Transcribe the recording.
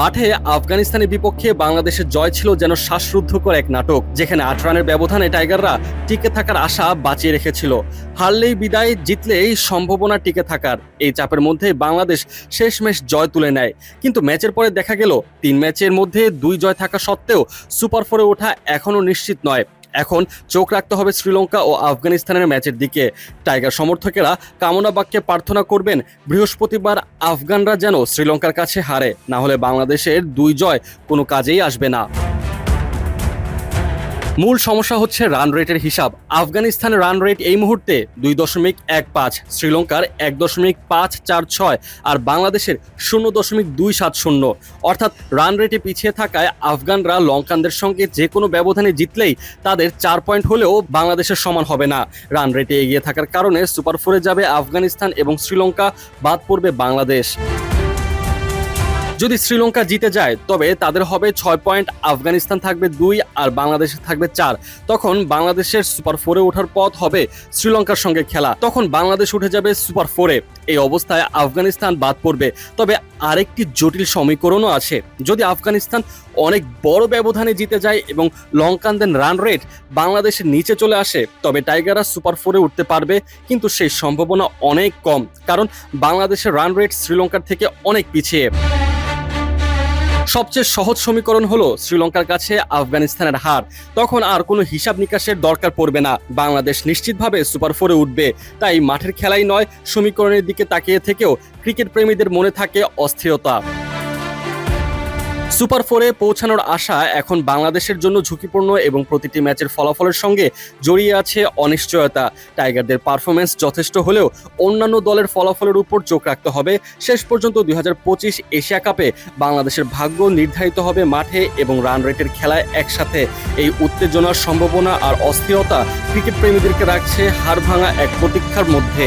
মাঠে আফগানিস্তানের বিপক্ষে বাংলাদেশের জয় ছিল যেন শ্বাসরুদ্ধকর এক নাটক, যেখানে আট রানের ব্যবধানে টাইগাররা টিকে থাকার আশা বাঁচিয়ে রেখেছিল। হারলেই বিদায়, জিতলেই সম্ভাবনা টিকে থাকার। এই চাপের মধ্যে বাংলাদেশ শেষমেশ জয় তুলে নেয়। কিন্তু ম্যাচের পরে দেখা গেল, তিন ম্যাচের মধ্যে দুই জয় থাকা সত্ত্বেও সুপার ফোরে ওঠা এখনও নিশ্চিত নয়। এখন চোখ রাখতে হবে শ্রীলঙ্কা ও আফগানিস্তানের ম্যাচের দিকে। টাইগার সমর্থকেরা কামনা বাক্যে প্রার্থনা করবেন, বৃহস্পতিবার আফগানরা যেন শ্রীলঙ্কার কাছে হারে, না হলে বাংলাদেশের দুই জয় কোনো কাজেই আসবে না। মূল সমস্যা হচ্ছে রান রেটের হিসাব। আফগানিস্তানের রান রেট এই মুহূর্তে দুই দশমিক এক পাঁচ, শ্রীলঙ্কার এক দশমিক পাঁচ চার ছয় আর বাংলাদেশের শূন্য দশমিক দুই সাত শূন্য। অর্থাৎ রান রেটে পিছিয়ে থাকায় আফগানরা লঙ্কানদের সঙ্গে যে কোনো ব্যবধানে জিতলেই তাদের চার পয়েন্ট হলেও বাংলাদেশের সমান হবে না। রান রেটে এগিয়ে থাকার কারণে সুপার ফোরে যাবে আফগানিস্তান এবং শ্রীলঙ্কা, বাদ পড়বে বাংলাদেশ। যদি শ্রীলঙ্কা জিতে যায়, তবে তাদের হবে ছয় পয়েন্ট, আফগানিস্তান থাকবে দুই আর বাংলাদেশে থাকবে চার। তখন বাংলাদেশের সুপার ফোরে ওঠার পথ হবে শ্রীলঙ্কার সঙ্গে খেলা। তখন বাংলাদেশ উঠে যাবে সুপার ফোরে। এই অবস্থায় আফগানিস্তান বাদ পড়বে। তবে আরেকটি জটিল সমীকরণও আছে। যদি আফগানিস্তান অনেক বড় ব্যবধানে জিতে যায় এবং লঙ্কানদের রান রেট বাংলাদেশের নিচে চলে আসে, তবে টাইগাররা সুপার ফোরে উঠতে পারবে, কিন্তু সেই সম্ভাবনা অনেক কম। কারণ বাংলাদেশের রান রেট শ্রীলঙ্কার থেকে অনেক পিছিয়ে। সবচেয়ে সহজ সমীকরণ হলো শ্রীলঙ্কার কাছে আফগানিস্তানের হার। তখন আর কোনো হিসাব নিকাশের দরকার পড়বে না। বাংলাদেশ নিশ্চিতভাবে সুপার ফোরে উঠবে। তাই মাঠের খেলাই নয়, সমীকরণের দিকে তাকিয়ে থেকেও ক্রিকেট প্রেমীদের মনে থাকে অস্থিরতা। সুপার ফোরে পৌঁছানোর আশা এখন বাংলাদেশের জন্য ঝুঁকিপূর্ণ এবং প্রতিটি ম্যাচের ফলাফলের সঙ্গে জড়িয়ে আছে অনিশ্চয়তা। টাইগারদের পারফরমেন্স যথেষ্ট হলেও অন্যান্য দলের ফলাফলের উপর চোখ রাখতে হবে। শেষ পর্যন্ত দু হাজার পঁচিশ এশিয়া কাপে বাংলাদেশের ভাগ্য নির্ধারিত হবে মাঠে এবং রান রেটের খেলায় একসাথে। এই উত্তেজনার সম্ভাবনা আর অস্থিরতা ক্রিকেট প্রেমীদেরকে রাখছে হাড় ভাঙা এক প্রতীক্ষার মধ্যে।